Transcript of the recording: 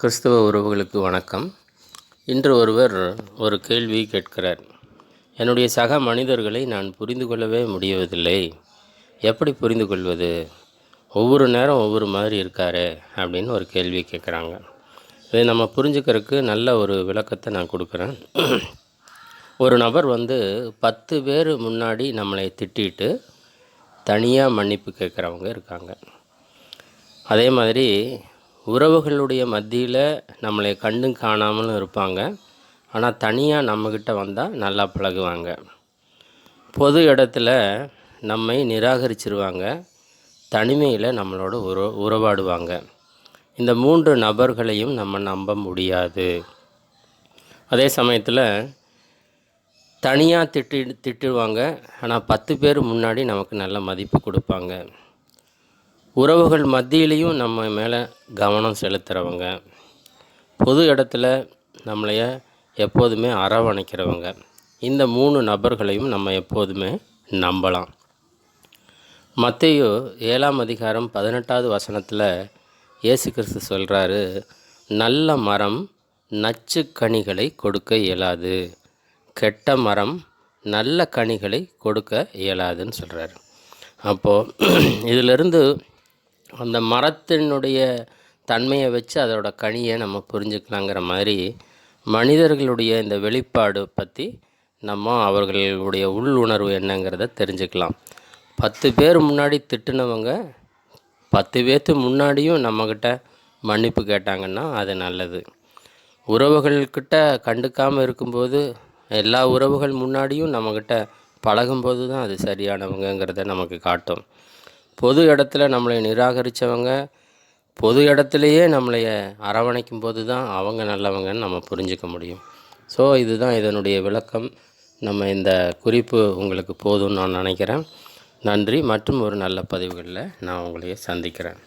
கிறிஸ்தவ உறவுகளுக்கு வணக்கம். இன்று ஒருவர் ஒரு கேள்வி கேட்கிறார். என்னுடைய சக மனிதர்களை நான் புரிந்து கொள்ளவே முடியவதில்லை எப்படி புரிந்து கொள்வது? ஒவ்வொரு நேரம் ஒவ்வொரு மாதிரி இருக்காரு அப்படின்னு ஒரு கேள்வி கேட்குறாங்க. இதை நம்ம புரிஞ்சுக்கிறதுக்கு நல்ல ஒரு விளக்கத்தை நான் கொடுக்குறேன். ஒரு நபர் வந்து பத்து பேர் முன்னாடி நம்மளை திட்டிட்டு தனியாக மன்னிப்பு கேட்குறவங்க இருக்காங்க. அதே மாதிரி உறவுகளுடைய மத்தியில் நம்மளை கண்டும் காணாமலும் இருப்பாங்க. ஆனால் தனியாக நம்மக்கிட்ட வந்தால் நல்லா பழகுவாங்க. பொது இடத்துல நம்மை நிராகரிச்சிருவாங்க. தனிமையில் நம்மளோட உற உறவாடுவாங்க. இந்த மூன்று நபர்களையும் நம்ம நம்ப முடியாது. அதே சமயத்தில் தனியாக திட்டி திட்டுவாங்க. ஆனால் பத்து பேர் முன்னாடி நமக்கு நல்ல மதிப்பு கொடுப்பாங்க. உறவுகள் மத்தியிலையும் நம்ம மேலே கவனம் செலுத்துகிறவங்க பொது இடத்துல நம்மளைய எப்போதுமே அரவணைக்கிறவங்க. இந்த மூணு நபர்களையும் நம்ம எப்போதுமே நம்பலாம். மத்தையோ ஏழாம் அதிகாரம் பதினெட்டாவது வசனத்தில் இயேசு கிறிஸ்து சொல்கிறாரு நல்ல மரம் நச்சு கனிகளை கொடுக்க இயலாது. கெட்ட மரம் நல்ல கனிகளை கொடுக்க இயலாதுன்னு சொல்கிறாரு அப்போது இதிலிருந்து அந்த மரத்தினுடைய தன்மையை வச்சு அதோட கனியை நம்ம புரிஞ்சுக்கலாங்கிற மாதிரி மனிதர்களுடைய இந்த வெளிப்பாடு பற்றி நம்ம அவர்களுடைய உள் உணர்வு என்னங்கிறத தெரிஞ்சுக்கலாம். பத்து பேர் முன்னாடி திட்டுனவங்க பத்து பேர்த்து முன்னாடியும் நம்மக்கிட்ட மன்னிப்பு கேட்டாங்கன்னா அது நல்லது. உறவுகள்கிட்ட கண்டுக்காமல் இருக்கும்போது எல்லா உறவுகள் முன்னாடியும் நம்மக்கிட்ட பழகும்போது தான் அது சரியானவங்கங்கிறத நமக்கு காட்டும். பொது இடத்துல நம்மளை நிராகரித்தவங்க பொது இடத்துலையே நம்மளைய அரவணைக்கும் போது தான் அவங்க நல்லவங்கன்னு நம்ம புரிஞ்சிக்க முடியும். ஸோ இதுதான் இதனுடைய விளக்கம். நம்ம இந்த குறிப்பு உங்களுக்கு போதும்னு நான் நினைக்கிறேன். நன்றி. மற்றும் ஒரு நல்ல பதிவுகளில் நான் உங்களையே சந்திக்கிறேன்.